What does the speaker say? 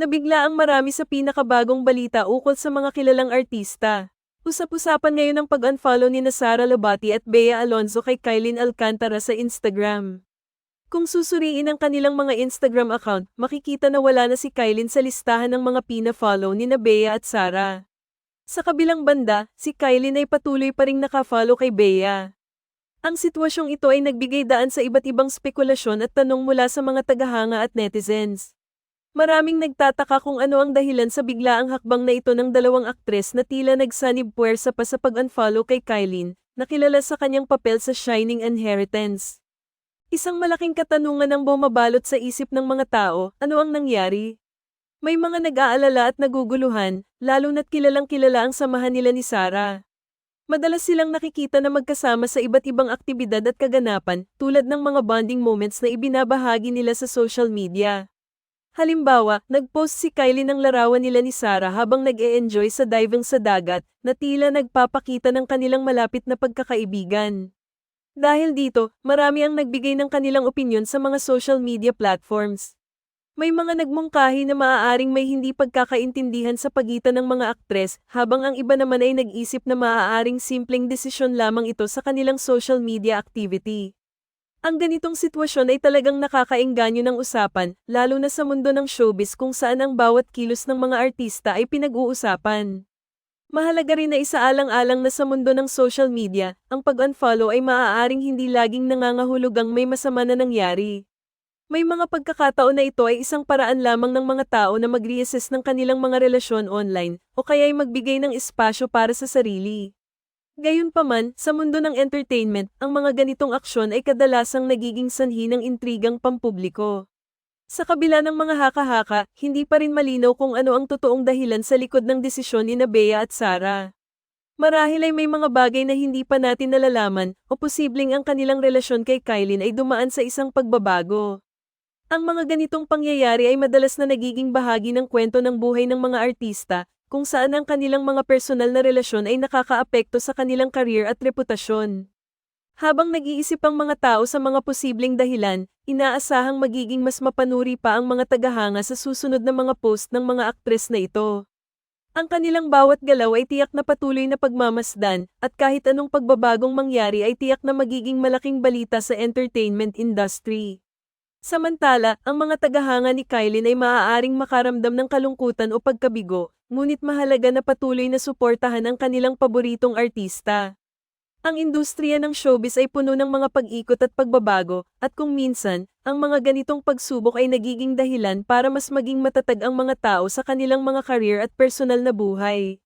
Nabigla ang marami sa pinakabagong balita ukol sa mga kilalang artista. Usap-usapan ngayon ang pag-unfollow ni Sara Labati at Bea Alonzo kay Kylin Alcantara sa Instagram. Kung susuriin ang kanilang mga Instagram account, makikita na wala na si Kylin sa listahan ng mga pina-follow ni na Bea at Sara. Sa kabilang banda, si Kylin ay patuloy pa ring nakafollow kay Bea. Ang sitwasyong ito ay nagbigay daan sa iba't ibang spekulasyon at tanong mula sa mga tagahanga at netizens. Maraming nagtataka kung ano ang dahilan sa biglaang hakbang na ito ng dalawang aktres na tila nagsanib puwersa pa sa pag-unfollow kay Kylin, na kilala sa kanyang papel sa Shining Inheritance. Isang malaking katanungan ang bumabalot sa isip ng mga tao, ano ang nangyari? May mga nag-aalala at naguguluhan, lalo na't kilalang kilala ang samahan nila ni Sarah. Madalas silang nakikita na magkasama sa iba't ibang aktibidad at kaganapan, tulad ng mga bonding moments na ibinabahagi nila sa social media. Halimbawa, nag-post si Kylie ng larawan nila ni Sarah habang nag-e-enjoy sa diving sa dagat, na tila nagpapakita ng kanilang malapit na pagkakaibigan. Dahil dito, marami ang nagbigay ng kanilang opinyon sa mga social media platforms. May mga nagmungkahi na maaaring may hindi pagkakaintindihan sa pagitan ng mga aktres, habang ang iba naman ay nag-isip na maaaring simpleng desisyon lamang ito sa kanilang social media activity. Ang ganitong sitwasyon ay talagang nakakaengganyo ng usapan, lalo na sa mundo ng showbiz kung saan ang bawat kilos ng mga artista ay pinag-uusapan. Mahalaga rin na isaalang-alang na sa mundo ng social media, ang pag-unfollow ay maaaring hindi laging nangangahulugang may masama na nangyari. May mga pagkakataon na ito ay isang paraan lamang ng mga tao na mag-reassess ng kanilang mga relasyon online, o kaya ay magbigay ng espasyo para sa sarili. Gayunpaman, sa mundo ng entertainment, ang mga ganitong aksyon ay kadalasang nagiging sanhi ng intrigang pampubliko. Sa kabila ng mga haka-haka, hindi pa rin malinaw kung ano ang totoong dahilan sa likod ng desisyon ni Bea at Sara. Marahil ay may mga bagay na hindi pa natin nalalaman, o posibleng ang kanilang relasyon kay Kylin ay dumaan sa isang pagbabago. Ang mga ganitong pangyayari ay madalas na nagiging bahagi ng kwento ng buhay ng mga artista, kung saan ang kanilang mga personal na relasyon ay nakakaapekto sa kanilang karir at reputasyon. Habang nag-iisip ang mga tao sa mga posibleng dahilan, inaasahang magiging mas mapanuri pa ang mga tagahanga sa susunod na mga post ng mga aktres na ito. Ang kanilang bawat galaw ay tiyak na patuloy na pagmamasdan, at kahit anong pagbabagong mangyari ay tiyak na magiging malaking balita sa entertainment industry. Samantala, ang mga tagahanga ni Kylie ay maaaring makaramdam ng kalungkutan o pagkabigo, ngunit mahalaga na patuloy na suportahan ang kanilang paboritong artista. Ang industriya ng showbiz ay puno ng mga pag-ikot at pagbabago, at kung minsan, ang mga ganitong pagsubok ay nagiging dahilan para mas maging matatag ang mga tao sa kanilang mga career at personal na buhay.